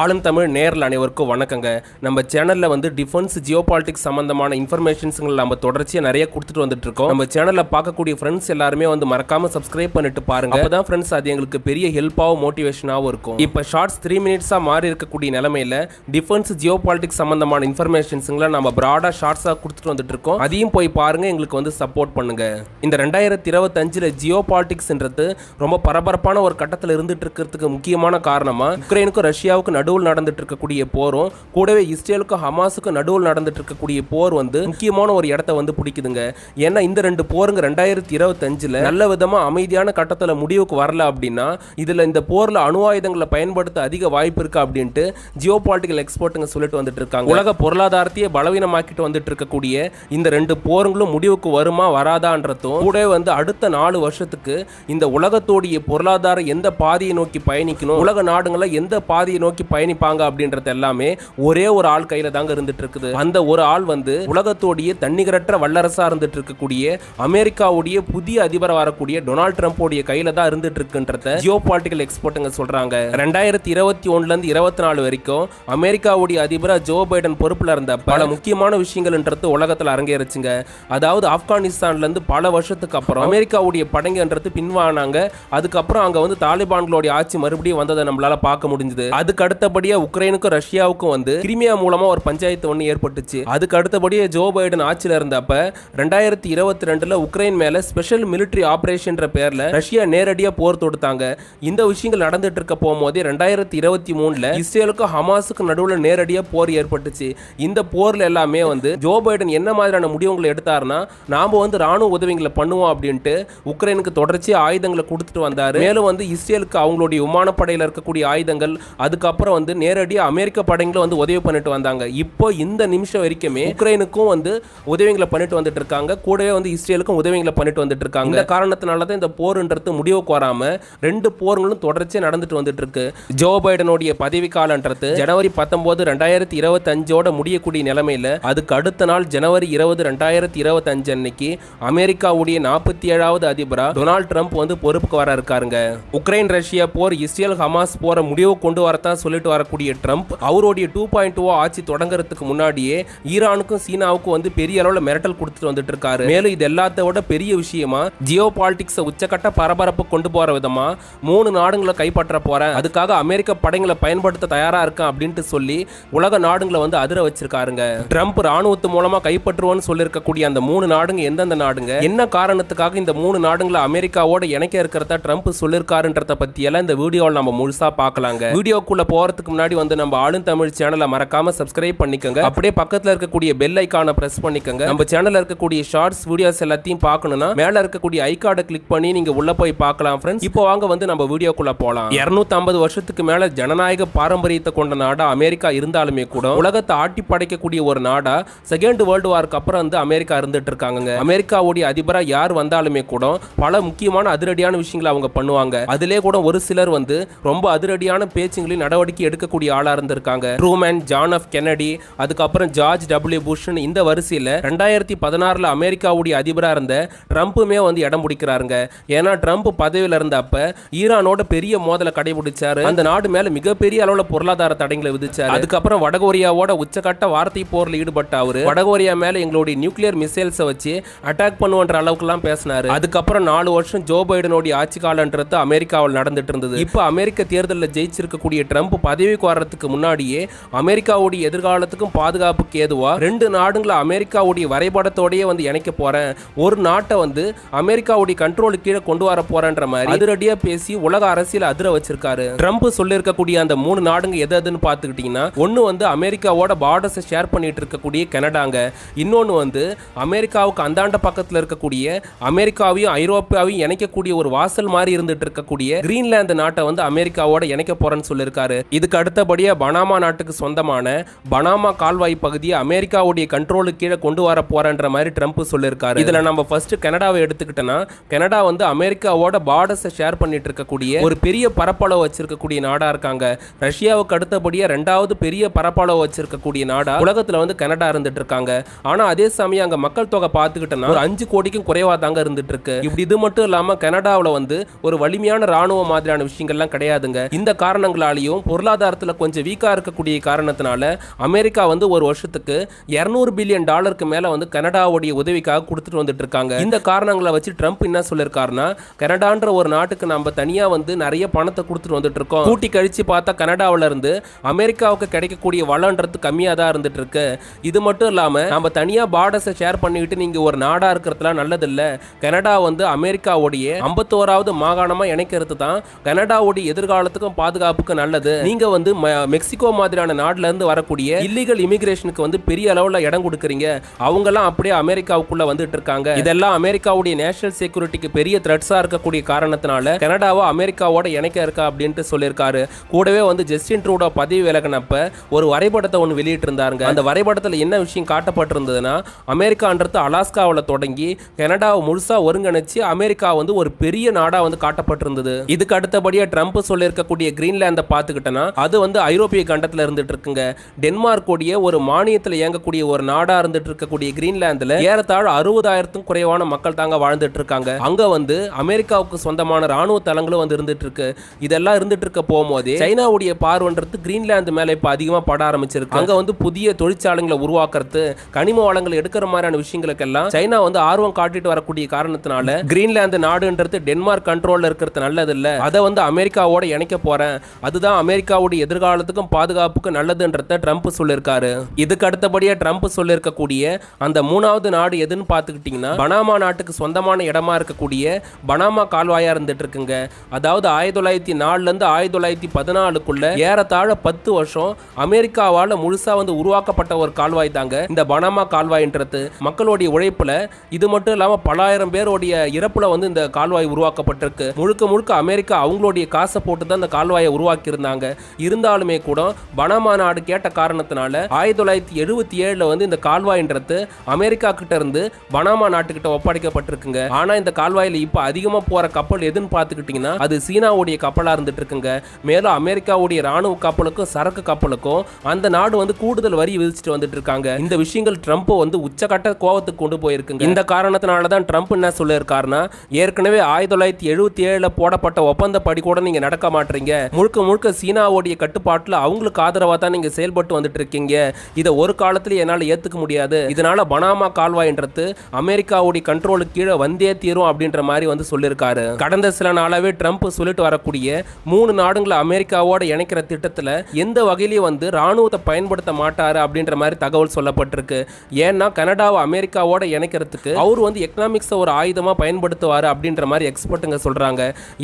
ஆளும் தமிழ் நேரில் அனைவருக்கும் வணக்கங்க. நம்ம சேனலில் வந்து டிஃபென்ஸ் ஜியோ பாலிட்டிக்ஸ் சம்மந்தமான இன்ஃபர்மேஷன்ஸுங்களை நம்ம தொடர்ச்சியாக நிறைய கொடுத்துட்டு வந்துட்டு இருக்கோம் நம்ம சேனலில் பார்க்கக்கூடிய ஃப்ரெண்ட்ஸ் எல்லாருமே வந்து மறக்காம சப்ஸ்கிரைப் பண்ணிட்டு பாருங்க. அப்பதான் ஃப்ரெண்ட்ஸ் அது எங்களுக்கு பெரிய ஹெல்ப்பாகவும் மோட்டிவேஷனாகவும் இருக்கும். இப்போ ஷார்ட்ஸ் த்ரீ மினிட்ஸாக மாறி இருக்கக்கூடிய நிலமையில டிஃபென்ஸ் ஜியோ பாலிட்டிக்ஸ் சம்மந்தமான இன்ஃபர்மேஷன்ஸுங்களை நம்ம ப்ராடாக ஷார்ட்ஸாக கொடுத்துட்டு வந்துட்டு இருக்கோம் அதையும் போய் பாருங்க எங்களுக்கு வந்து சப்போர்ட் பண்ணுங்க. இந்த ரெண்டாயிரத்தி இருபத்தஞ்சில் ஜியோ பாலிட்டிக்ஸ்ன்றது ரொம்ப பரபரப்பான ஒரு கட்டத்தில் இருந்துட்டு இருக்கிறதுக்கு முக்கியமான காரணமாக உக்ரைனுக்கும் ரஷ்யாவுக்கும் நடுவில் நடந்துட்டு இருக்கக்கூடிய போரும் கூடவே இஸ்ரேலுக்கும் ஹமாஸுக்கும் நடுவில் நடந்துட்டு இருக்கக்கூடிய போர் வந்து முக்கியமான ஒரு இடத்த வந்து பிடிக்குதுங்க. ஏன்னா இந்த ரெண்டு போருங்க ரெண்டாயிரத்தி இருபத்தஞ்சில் நல்ல விதமாக அமைதியான கட்டத்தில் முடிவுக்கு வரல அப்படின்னா இதில் இந்த போரில் அணு ஆயுதங்களை பயன்படுத்த அதிக வாய்ப்பு இருக்கு அப்படின்ட்டு ஜியோ பாலிட்டிக்கல் எக்ஸ்பர்ட்டுங்க சொல்லிட்டு வந்துட்டு இருக்காங்க உலக பொருளாதாரத்தையே பலவீனமாக்கிட்டு வந்துட்டு இருக்கக்கூடிய இந்த ரெண்டு போருங்களும் முடிவுக்கு வருமா வராதான்றதும் கூடவே வந்து அடுத்த நாலு வருஷத்துக்கு இந்த உலகத்தோடைய பொருளாதாரம் எந்த பாதையை நோக்கி பயணிக்கணும் உலக நாடுகளை எந்த பாதையை நோக்கி பயணிப்பாங்க அப்படின்றது எல்லாமே ஒரே ஒரு ஆள் கையில தாங்க இருந்துட்டு இருக்குது அந்த ஒரு ஆள் வந்து உலகத்தோடைய தன்னிகரற்ற வல்லரசா இருந்துட்டு இருக்கக்கூடிய அமெரிக்காவுடைய புதிய அதிபர் வரக்கூடிய டொனால்ட் ட்ரம்ப்போடைய கையில தான் இருந்துட்டு இருக்குன்றத ஜியோ பாலிட்டிக்கல் எக்ஸ்பர்ட்டுங்க சொல்றாங்க. ரெண்டாயிரத்தி இருபத்தி ஒண்ணுல இருந்து இருபத்தி நாலு வரைக்கும் அமெரிக்காவுடைய அதிபரா ஜோ பைடன் பொறுப்புல இருந்த பல முக்கியமான விஷயங்கள்ன்றது உலகத்துல அரங்கேறிச்சுங்க. அதாவது ஆப்கானிஸ்தான்ல இருந்து பல வருஷத்துக்கு அப்புறம் அமெரிக்காவுடைய படங்கன்றது பின்வானாங்க அதுக்கப்புறம் அங்க வந்து தாலிபான்களுடைய ஆட்சி மறுபடியும் வந்ததை நம்மளால பார்க்க முடிஞ்சது. அதுக்கு அடுத்தபடியா உக்ரைனுக்கும் ரஷ்யாவுக்கும் வந்து கிரிமியா மூலமா ஒரு பஞ்சாயத்து ஒன்று ஏற்பட்டுச்சு. அதுக்கு அடுத்தபடியே ஜோ பைடன் ஆட்சியில் இருந்தப்ப ரெண்டாயிரத்தி இருபத்தி ரெண்டுல உக்ரைன் மேல ஸ்பெஷல் மிலிட்டரி ஆபரேஷன்ற பேர்ல ரஷ்யா நேரடியா போர் தொடுத்தாங்க. இந்த விஷயங்கள் நடந்துட்டு இருக்க போகும்போதே ரெண்டாயிரத்தி இருபத்தி மூணுல இஸ்ரேலுக்கும் ஹமாஸுக்கும் நடுவில் நேரடியா போர் ஏற்பட்டுச்சு. இந்த போர்ல எல்லாமே வந்து ஜோ பைடன் என்ன மாதிரியான முடிவுகளை எடுத்தாருன்னா நாம வந்து ராணுவ உதவிகளை பண்ணுவோம் அப்படின்ட்டு உக்ரைனுக்கு தொடர்ச்சியாக ஆயுதங்களை கொடுத்துட்டு வந்தாரு. மேலும் வந்து இஸ்ரேலுக்கு அவங்களுடைய விமானப்படையில் இருக்கக்கூடிய ஆயுதங்கள் அதுக்கப்புறம் வந்து நேரடியாக அமெரிக்க படைங்களும் வந்து உதவி பண்ணிட்டு வந்தாங்க. இப்போ இந்த நிமிஷம் வரைக்குமே உக்ரைனுக்கும் வந்து உதவிகளை பண்ணிட்டு வந்துட்டு இருக்காங்க. கூடவே வந்து இஸ்ரேலுக்கும் உதவிகளை பண்ணிட்டு வந்துட்டு இருக்காங்க. இந்த காரணத்தினால தான் இந்த போர்ன்றது முடிவுக்கு வராமல் ரெண்டு போர்களும் தொடர்ச்சியாக நடந்துட்டு வந்துட்டு இருக்கு. ஜோ பைடனுடைய பதவி காலன்றது ஜனவரி பத்தொன்பது ரெண்டாயிரத்தி இருபத்தஞ்சோட முடியக்கூடிய நிலைமையில் அதுக்கு அடுத்த நாள் ஜனவரி இருபது ரெண்டாயிரத்தி இருபத்தஞ்சு அன்னைக்கு அமெரிக்காவுடைய நாற்பத்தி ஏழாவது அதிபராக டொனால்ட் ட்ரம்ப் வந்து பொறுப்புக்கு வர இருக்காருங்க. உக்ரைன் ரஷ்யா போர் இஸ்ரேல் ஹமாஸ் போற முடிவு கொண்டு வரத்தான் சொல்லிட்டு வரக்கூடிய ட்ரம்ப் அவருடைய டூ பாயிண்ட் டூ ஆட்சி தொடங்குறதுக்கு முன்னாடியே ஈரானுக்கும் சீனாவுக்கும் வந்து பெரிய அளவில் மிரட்டல் கொடுத்துட்டு வந்துட்டு இருக்காரு. மேலும் இது எல்லாத்த விட பெரிய விஷயமா ஜியோ பாலிடிக்ஸை உச்சக்கட்ட பரபரப்பு கொண்டு போற விதமா மூணு நாடுகளை கைப்பற்ற போறேன். அதுக்காக அமெரிக்க படைகளை பயன்படுத்த தயாரா இருக்கேன் அப்படின்ட்டு சொல்லி உலக நாடுகளை வந்து அதிர வச்சிருக்காருங்க. ட்ரம்ப் ராணுவத்து மூலமா கைப்பற்றுவோன்னு சொல்லியிருக்கக்கூடிய அந்த மூணு நாடுங்க எந்தெந்த நாடுங்க? என்ன காரணத்துக்காக இந்த மூணு நாடுகளை அமெரிக்காவோட இணைக்க இருக்கிறத ட்ரம்ப் சொல்லியிருக்காருன்றத பத்தி எல்லாம் இந்த வீடியோவில் நம்ம முழுசா பார்க்கலாங்க. வீடியோக்குள்ள போறதுக்கு முன்னாடி வந்து நம்ம ஆளும் தமிழ் சேனலை மறக்காம சப்ஸ்கிரைப் பண்ணிக்கோங்க. அப்படியே பக்கத்துல இருக்கக்கூடிய பெல் ஐக்கானை பிரஸ் பண்ணிக்கோங்க. நம்ம சேனல்ல இருக்கக்கூடிய ஷார்ட்ஸ் வீடியோஸ் எல்லாத்தையும் பார்க்கணும்னா மேல இருக்கக்கூடிய ஐகார்டை கிளிக் பண்ணி நீங்க உள்ள போய் பார்க்கலாம் ஃப்ரெண்ட்ஸ் இப்போ வாங்க வந்து நம்ம வீடியோக்குள்ள போலாம். 250 வருஷத்துக்கு மேல ஜனநாயக பாரம்பரியத்தை கொண்ட நாடா அமெரிக்கா இருந்தாலுமே கூட உலகத்தை ஆட்டி படைக்கக்கூடிய ஒரு நாடா செகண்ட் வேர்ல்டு வார்க்கு அப்புறம் வந்து அமெரிக்கா இருந்துட்டு இருக்காங்க அமெரிக்காவுடைய அதிபரா யார் வந்தாலுமே கூட பல முக்கியமான அதிரடியான விஷயங்களை அவங்க பண்ணுவாங்க. அதிலே கூட ஒரு சிலர் வந்து ரொம்ப அதிரடியான பேச்சுங்களையும் நடவடிக்கை எடுக்கக்கூடிய ஆளாக இருந்திருக்காங்க. ட்ரூமேன் ஜான் ஆஃப் கெனடி அதுக்கப்புறம் ஜார்ஜ் டபிள்யூ புஷ்னு இந்த வரிசையில் ரெண்டாயிரத்தி பதினாறுல அமெரிக்காவுடைய அதிபராக இருந்த ட்ரம்ப்புமே வந்து இடம் பிடிக்கிறாருங்க. ஏன்னா ட்ரம்ப் பதவியில் இருந்தப்ப ஈரானோட பெரிய மோதலை கடைபிடிச்சாரு. அந்த நாடு மேல மிகப்பெரிய அளவில் பொருளாதார தடைகளை விதிச்சாரு. அதுக்கப்புறம் வடகொரியாவோட உச்சக்கட்ட வார்த்தை போரில் ஈடுபட்ட அவரு வடகொரியா மேல எங்களுடைய நியூக்ளியர் மிசைல்ஸை வச்சு அட்டாக் பண்ணுவோன்ற அளவுக்குலாம் பேசினாரு. அதுக்கப்புறம் நாலு வருஷம் ஜோ பைடனுடைய ஆட்சி காலன்றது அமெரிக்காவில் நடந்துட்டு இருந்தது. இப்போ அமெரிக்க தேர்தலில் ஜெயிச்சிருக்கக்கூடிய ட்ரம்ப் பதவிக்கு வர்றதுக்கு முன்னாடியே அமெரிக்காவுடைய எதிர்காலத்துக்கும் பாதுகாப்புக்கு ஏதுவா ரெண்டு நாடுங்களை அமெரிக்காவுடைய வரைபடத்தோடயே வந்து இணைக்க போறேன். ஒரு நாட்டை வந்து அமெரிக்காவுடைய கண்ட்ரோலுக்கு கீழே கொண்டு வர போறேன்ற மாதிரி அதிரடியா பேசி உலக அரசியல் அதிர வச்சிருக்காரு. ட்ரம்ப் சொல்லியிருக்கக்கூடிய அந்த மூணு நாடுங்க எது எதுன்னு பார்த்துக்கிட்டிங்கன்னா ஒன்று வந்து அமெரிக்காவோட பார்டர்ஸை ஷேர் பண்ணிட்டு இருக்கக்கூடிய கனடாங்க. இன்னொன்று வந்து அமெரிக்காவுக்கு அந்தாண்ட பக்கத்தில் இருக்கக்கூடிய அமெரிக்காவையும் ஐரோப்பாவையும் இணைக்கக்கூடிய ஒரு வாசல் மாதிரி இருந்துட்டு இருக்கக்கூடிய கிரீன்லாந்து நாட்டை வந்து அமெரிக்காவோட இணைக்க போறேன்னு சொல்லியிருக்காரு. இதுக்கு அடுத்தபடியாக பனாமா நாட்டுக்கு சொந்தமான பனாமா கால்வாய் பகுதியை அமெரிக்காவுடைய கண்ட்ரோலுக்கு கீழே கொண்டு வர போறேன்ற மாதிரி ட்ரம்ப் சொல்லியிருக்காரு. இதில் நம்ம ஃபர்ஸ்ட் கனடாவை எடுத்துக்கிட்டோன்னா கனடா வந்து அமெரிக்காவோட பார்டர்ஸை ஷேர் பண்ணிட்டு இருக்கக்கூடிய ஒரு பெரிய பரப்பளவு வச்சிருக்கக்கூடிய நாடாக இருக்காங்க. ரஷ்யாவுக்கு அடுத்தபடியாக ரெண்டாவது பெரிய பரப்பளவு வச்சிருக்கக்கூடிய நாடா உலகத்தில் வந்து கனடா இருந்துட்டு இருக்காங்க. ஆனால் அதே சமயம் அங்கே மக்கள் தொகை பார்த்துக்கிட்டோன்னா ஒரு அஞ்சு கோடிக்கும் குறைவாக தாங்க இருந்துட்டு இருக்கு. இப்படி இது மட்டும் இல்லாமல் கனடாவில் வந்து ஒரு வலிமையான ராணுவ மாதிரியான விஷயங்கள்லாம் கிடையாதுங்க. இந்த காரணங்களாலையும் பொருளாதார பொருளாதாரத்தில் கொஞ்சம் வீக்காக இருக்கக்கூடிய காரணத்தினால அமெரிக்கா வந்து ஒரு வருஷத்துக்கு 200 பில்லியன் டாலருக்கு மேல வந்து கனடாவுடைய உதவிக்காக கொடுத்துட்டு வந்துட்டு இருக்காங்க. இந்த காரணங்களை வச்சு ட்ரம்ப் என்ன சொல்லியிருக்காருன்னா கனடான்ற ஒரு நாட்டுக்கு நம்ம தனியாக வந்து நிறைய பணத்தை கொடுத்துட்டு வந்துட்டு இருக்கோம். கூட்டி கழிச்சு பார்த்தா கனடாவுல இருந்து அமெரிக்காவுக்கு கிடைக்கக்கூடிய வளன்றது கம்மியா தான் இருந்துட்டு இருக்கு. இது மட்டும் இல்லாம நம்ம தனியா பார்டர்ஸை ஷேர் பண்ணிக்கிட்டு நீங்க ஒரு நாடா இருக்கிறதுலாம் நல்லதில்ல. கனடா வந்து அமெரிக்காவுடைய ஐம்பத்தோராவது மாகாணமா இணைக்கிறது தான் கனடாவுடைய எதிர்காலத்துக்கும் பாதுகாப்புக்கும் நல்லது. நீங்க வந்து ம- மெக்சிகோ மாதிரியான நாட்டுல இருந்து வரக்கூடிய இல்லீகல் இமிகிரேஷனுக்கு வந்து பெரிய அளவுல இடம் கொடுக்குறீங்க. அவங்கெல்லாம் அப்படியே அமெரிக்காவுக்குள்ள வந்துட்டு இருக்காங்க. இதெல்லாம் அமெரிக்காவுடைய நேஷனல் செக்யூரிட்டிக்கு பெரிய த்ரெட்ஸா இருக்கக்கூடிய காரணத்தினால கனடாவை அமெரிக்காவோட இணைக்க இருக்கா அப்படின்ட்டு சொல்லியிருக்காரு. கூடவே வந்து ஜஸ்டின் ட்ரூடோ பதவி விலகினப்ப ஒரு வரைபடத்தை ஒன்று வெளியிட்டு இருந்தாருங்க அந்த வரைபடத்தில் என்ன விஷயம் காட்டப்பட்டிருந்ததுன்னா அமெரிக்கான்றது அலாஸ்காவில் தொடங்கி கனடாவை முழுசாக ஒருங்கிணைச்சு அமெரிக்கா வந்து ஒரு பெரிய நாடாக வந்து காட்டப்பட்டிருந்தது. இதுக்கு அடுத்தபடியாக ட்ரம்ப் சொல்லியிருக்கக்கூடிய கிரீன்லேண்டை பார்த்துக்கிட்டனா அது வந்து ஐரோப்பிய கண்டத்தில் இருந்துட்டு இருக்குங்க டென்மார்க்கோடைய ஒரு மானியத்தில் இயங்கக்கூடிய ஒரு நாடா இருந்துட்டு இருக்கக்கூடிய கிரீன்லாந்துல ஏறத்தாழ அறுபதாயிரத்துக்கும் குறைவான மக்கள் தாங்க வாழ்ந்துட்டு இருக்காங்க அங்க வந்து அமெரிக்காவுக்கு சொந்தமான ராணுவ தளங்களும் வந்து இருந்துட்டு இருக்கு இதெல்லாம் இருந்துட்டு இருக்க போகும்போதே சைனாவுடைய பார்வன்றது கிரீன்லாந்து மேல இப்ப அதிகமா பட ஆரம்பிச்சிருக்கு. அங்க வந்து புதிய தொழிற்சாலைகளை உருவாக்குறது கனிம வளங்கள் எடுக்கிற மாதிரியான விஷயங்களுக்கெல்லாம் சைனா வந்து ஆர்வம் காட்டிட்டு வரக்கூடிய காரணத்தினால கிரீன்லாந்து நாடுன்றது டென்மார்க் கண்ட்ரோல்ல இருக்கிறது நல்லது இல்ல அதை வந்து அமெரிக்காவோட இணைக்க போறேன். அதுதான் அமெரிக்கா அமெரிக்காவுடைய எதிர்காலத்துக்கும் பாதுகாப்புக்கும் நல்லதுன்றத ட்ரம்ப் சொல்லியிருக்காரு இதுக்கு அடுத்தபடியே ட்ரம்ப் சொல்லியிருக்கக்கூடிய அந்த மூணாவது நாடு எதுன்னு பார்த்துக்கிட்டிங்கன்னா பனாமா நாட்டுக்கு சொந்தமான இடமா இருக்கக்கூடிய பனாமா கால்வாயா இருந்துட்டு இருக்குங்க அதாவது ஆயிரத்தி தொள்ளாயிரத்தி நாலுலேருந்து ஆயிரத்தி தொள்ளாயிரத்தி பதினாலுக்குள்ள ஏறத்தாழ பத்து வருஷம் அமெரிக்காவால் முழுசா வந்து உருவாக்கப்பட்ட ஒரு கால்வாய் தாங்க இந்த பனாமா கால்வாய்ன்றது. மக்களுடைய உழைப்புல இது மட்டும் இல்லாம பலாயிரம் பேருடைய இறப்புல வந்து இந்த கால்வாய் உருவாக்கப்பட்டிருக்கு. முழுக்க முழுக்க அமெரிக்கா அவங்களுடைய காசை போட்டு தான் இந்த கால்வாயை உருவாக்கியிருந்தாங்க. இருந்தாலுமே கூட பனாமா கேட்ட காரணத்தினால ஆயிரத்தி தொள்ளாயிரத்தி எழுபத்தி ஏழில் வந்து இந்த கால்வாயின்றது அமெரிக்கா கிட்ட இருந்து பனாமா நாட்டுக்கிட்ட ஒப்படைக்கப்பட்டிருக்குங்க. ஆனா இந்த கால்வாயில் இப்போ அதிகமாக போற கப்பல் எதுன்னு பார்த்துக்கிட்டிங்கன்னா அது சீனாவுடைய கப்பலாக இருந்துட்டு இருக்குங்க மேலும் அமெரிக்காவுடைய ராணுவ கப்பலுக்கும் சரக்கு கப்பலுக்கும் அந்த நாடு வந்து கூடுதல் வரி விதிச்சுட்டு வந்துட்டு இருக்காங்க இந்த விஷயங்கள் ட்ரம்ப் வந்து உச்சகட்ட கோவத்துக்கு கொண்டு போயிருக்குங்க. இந்த காரணத்தினால தான் ட்ரம்ப் என்ன சொல்லியிருக்காருன்னா ஏற்கனவே ஆயிரத்தி தொள்ளாயிரத்தி எழுபத்தி ஏழில் போடப்பட்ட ஒப்பந்தப்படி கூட நீங்கள் நடக்க மாட்டீங்க. முழுக்க முழுக்க சீனாவுடைய கட்டுப்பாட்டில் அவங்களுக்கு ஆதரவாக தான் நீங்க செயல்பட்டு வந்துட்டு இருக்கீங்க. இதை ஒரு காலத்துல என்னால் ஏத்துக்க முடியாது. இதனால பனாமா கால்வாய்ன்றது அமெரிக்காவுடைய கண்ட்ரோலுக்கு கீழே வந்தே தீரும் அப்படின்ற மாதிரி வந்து சொல்லியிருக்காரு. கடந்த சில நாளாவே ட்ரம்ப் சொல்லிட்டு வரக்கூடிய மூணு நாடுங்களை அமெரிக்காவோட இணைக்கிற திட்டத்தில் எந்த வகையிலையும் வந்து ராணுவத்தை பயன்படுத்த மாட்டாரு அப்படின்ற மாதிரி தகவல் சொல்லப்பட்டிருக்கு. ஏன்னா கனடாவை அமெரிக்காவோட இணைக்கிறதுக்கு அவர் வந்து எக்கனாமிக்ஸை ஒரு ஆயுதமா பயன்படுத்துவாரு அப்படின்ற மாதிரி எக்ஸ்பர்ட்டுங்க சொல்றாங்க.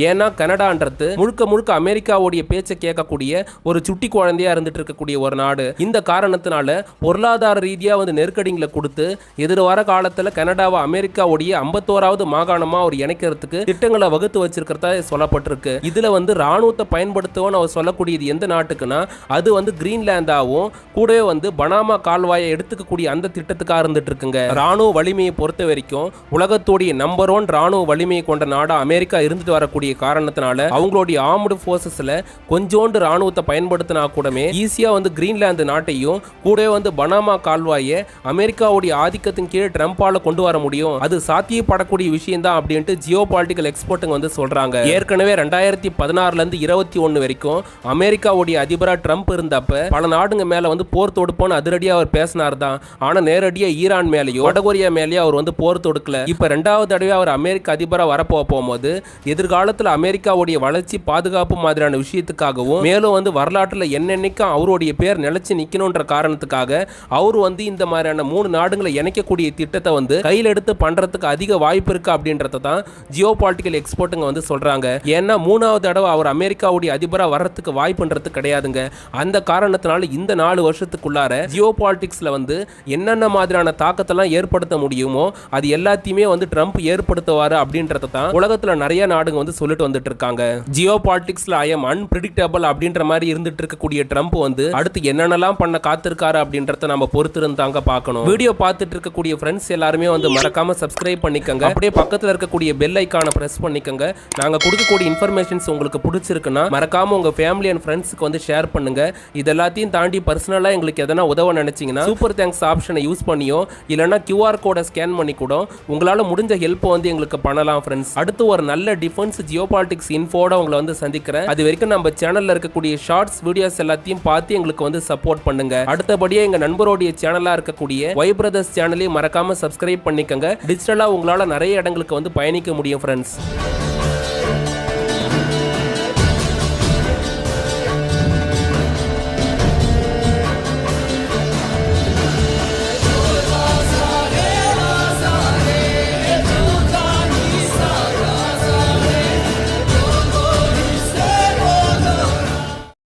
ஏன்னா கனடான்றது முழுக்க முழுக்க அமெரிக்காவுடைய பேச்சை கேட்கக்கூடிய ஒரு சுட்டி குழந்தையா இருந்துட்டு இருக்கக்கூடிய ஒரு நாடு. இந்த காரணத்தினால பொருளாதார ரீதியா வந்து நெருக்கடிங்களை கொடுத்து எதிர்வார காலத்துல கனடாவை அமெரிக்காவுடைய ஐம்பத்தோராவது மாகாணமா அவர் இணைக்கிறதுக்கு திட்டங்களை வகுத்து வச்சிருக்கிறதா சொல்லப்பட்டிருக்கு. இதுல வந்து ராணுவத்தை பயன்படுத்துவோம்னு அவர் சொல்லக்கூடியது எந்த நாட்டுக்குன்னா அது வந்து கிரீன்லாந்தாவும் கூடவே வந்து பனாமா கால்வாயை எடுத்துக்கக்கூடிய அந்த திட்டத்துக்காக இருந்துட்டு இருக்குங்க. ராணுவ வலிமையை பொறுத்த வரைக்கும் உலகத்துடைய நம்பர் ஒன் ராணுவ வலிமையை கொண்ட நாடா அமெரிக்கா இருந்துட்டு வரக்கூடிய காரணத்தினால அவங்களுடைய ஆர்முடு ஃபோர்ஸஸில் கொஞ்சோண்டு ராணுவத்தை பயன்படுத்தினா கூடமே ஈஸியா வந்து கிரீன்லாந்து நாட்டையும் கூட வந்து பனாமா கால்வாயை அமெரிக்காவுடைய ஆதிக்கத்தின் கீழே ட்ரம்ப்பால கொண்டு வர முடியும். அது சாத்தியப்படக்கூடிய விஷயம் தான் அப்படின்ட்டு ஜியோ பாலிட்டிக்கல் எக்ஸ்பர்ட்டுங்க வந்து சொல்றாங்க. ஏற்கனவே ரெண்டாயிரத்தி பதினாறுல இருந்து இருபத்தி ஒன்னு வரைக்கும் அமெரிக்காவுடைய அதிபரா ட்ரம்ப் இருந்தப்ப பல நாடுங்க மேல வந்து போர் தொடுப்போன்னு அதிரடியா அவர் பேசினார் தான் ஆனா நேரடியா ஈரான் மேலேயோ வடகொரியா மேலேயோ அவர் வந்து போர் தொடுக்கல. இப்ப ரெண்டாவது தடவை அவர் அமெரிக்க அதிபரா வரப்போ போகும்போது எதிர்காலத்தில் அமெரிக்காவுடைய வளர்ச்சி பாதுகாப்பு மாதிரியான விஷயத்துக்காகவும் மேலும் வந்து வரலாற்றில் என்னென்னைக்கும் அவருடைய பேர் நிலச்சி நிற்கணுன்ற காரணத்துக்காக அவர் வந்து இந்த மாதிரியான மூணு நாடுகளை இணைக்கக்கூடிய திட்டத்தை வந்து கையில் எடுத்து பண்ணுறதுக்கு அதிக வாய்ப்பு இருக்கு அப்படின்றத தான் ஜியோ பாலிட்டிக்கல் எக்ஸ்பர்ட்டுங்க வந்து சொல்கிறாங்க ஏன்னா மூணாவது தடவை அவர் அமெரிக்காவுடைய அதிபராக வர்றதுக்கு வாய்ப்புன்றது கிடையாதுங்க. அந்த காரணத்தினால இந்த நாலு வருஷத்துக்குள்ளார ஜியோ பாலிட்டிக்ஸில் வந்து என்னென்ன மாதிரியான தாக்கத்தெல்லாம் ஏற்படுத்த முடியுமோ அது எல்லாத்தையுமே வந்து ட்ரம்ப் ஏற்படுத்துவார் அப்படின்றத தான் உலகத்தில் நிறைய நாடுங்க வந்து சொல்லிட்டு வந்துட்டு இருக்காங்க. ஜியோ பாலிட்டிக்ஸில் ஐ எம் அன்பிரிடிக்டபிள் அப்படின்ற மாதிரி இருந்துட்டு இருக்கக்கூடிய ட்ரம்ப் வந்து அடுத்து என்னென்னலாம் பண்ண காத்திருக்காரு அப்படின்றத நம்ம பொறுத்திருந்தாங்க பார்க்கணும். வீடியோ பார்த்துட்டு இருக்கக்கூடிய ஃப்ரெண்ட்ஸ் எல்லாருமே வந்து மறக்காம சப்ஸ்கிரைப் பண்ணிக்கங்க. அப்படியே பக்கத்தில் இருக்கக்கூடிய பெல் ஐக்கானை ப்ரெஸ் பண்ணிக்கோங்க. நாங்கள் கொடுக்கக்கூடிய இன்ஃபர்மேஷன்ஸ் உங்களுக்கு பிடிச்சிருக்குன்னா மறக்காம உங்க ஃபேமிலி அண்ட் ஃப்ரெண்ட்ஸ்க்கு வந்து ஷேர் பண்ணுங்க. இது எல்லாத்தையும் தாண்டி பர்சனலாக எங்களுக்கு எதனா உதவ நினைச்சிங்கன்னா சூப்பர் தேங்க்ஸ் ஆப்ஷனை யூஸ் பண்ணியோ இல்லைன்னா கியூஆர் கோடை ஸ்கேன் பண்ணி கூட உங்களால் முடிஞ்ச ஹெல்ப்பை வந்து எங்களுக்கு பண்ணலாம் ஃப்ரெண்ட்ஸ் அடுத்து ஒரு நல்ல டிஃபென்ஸ் ஜியோ பாலிட்டிக்ஸ் இன்ஃபோட உங்களை வந்து சந்திக்கிறேன். அது வரைக்கும் நம்ம சேனலில் இருக்க இருக்கக்கூடிய ஷார்ட்ஸ் வீடியோஸ் எல்லாத்தையும் பார்த்து எங்களுக்கு வந்து சப்போர்ட் பண்ணுங்க. அடுத்தபடியே எங்க நண்பருடைய சேனலா இருக்கக்கூடிய ஒய் பிரதர்ஸ் சேனலையும் மறக்காம சப்ஸ்கிரைப் பண்ணிக்கங்க. டிஜிட்டலா உங்களால நிறைய இடங்களுக்கு வந்து பயணிக்க முடியும் ஃப்ரெண்ட்ஸ்